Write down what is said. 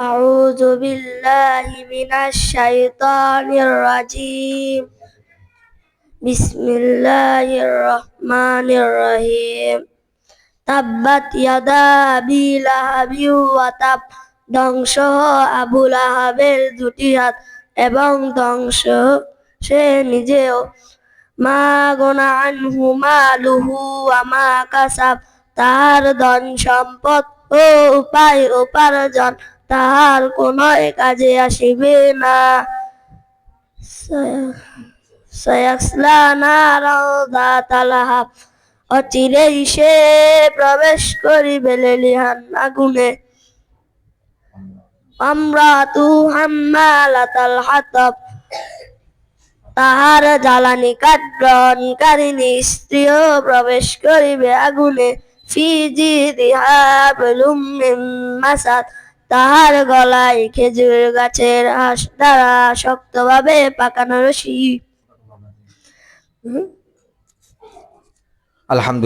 أعوذ بالله من الشيطان الرجيم بسم الله الرحمن الرحيم তাব্বাত ইয়াদা আবি লাহাবি ওয়াতাব ধ্বংস হ আবু লাহাবের দুটি হাত এবং ধ্বংস সে নিজেও মা গোনা আনহু মালুহু আমা কাসাব তাহার ধন সম্পদ ও উপায় উপার্জন তাহার কোনো কাজে আসিবে না। অচিরেই সে প্রবেশ করিবে আগুনে আমরা তু হাম্মালাতাল হাতব তাহার জ্বালানি স্ত্রীও প্রবেশ করিবে আগুনে। ফিজি দিহাবলুম মাসাদ তাহার গলায় খেজুর গাছের আশ দ্বারা শক্তভাবে পাকানো রশি। আলহামদুলিল্লাহ।